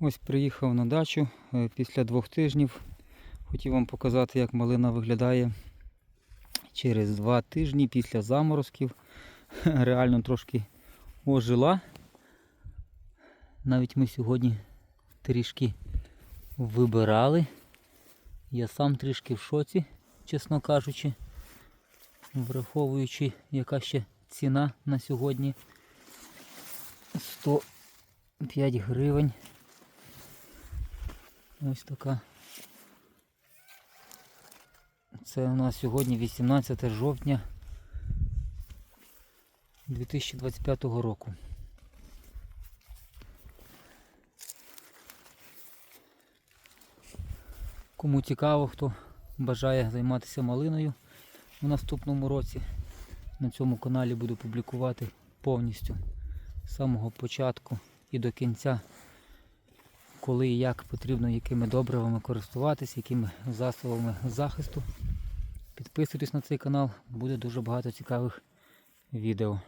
Ось приїхав на дачу е, після двох тижнів. Хотів вам показати, як малина виглядає через два тижні після заморозків. Реально трошки ожила. Навіть ми сьогодні трішки вибирали. Я сам трішки в шоці, чесно кажучи, враховуючи, яка ще ціна на сьогодні. 105 гривень. Ось така. Це у нас сьогодні 18 жовтня 2025 року. Кому цікаво, хто бажає займатися малиною у наступному році, на цьому каналі буду публікувати повністю з самого початку і до кінця, коли і як потрібно, якими добривами користуватись, якими засобами захисту. Підписуйтесь на цей канал, буде дуже багато цікавих відео.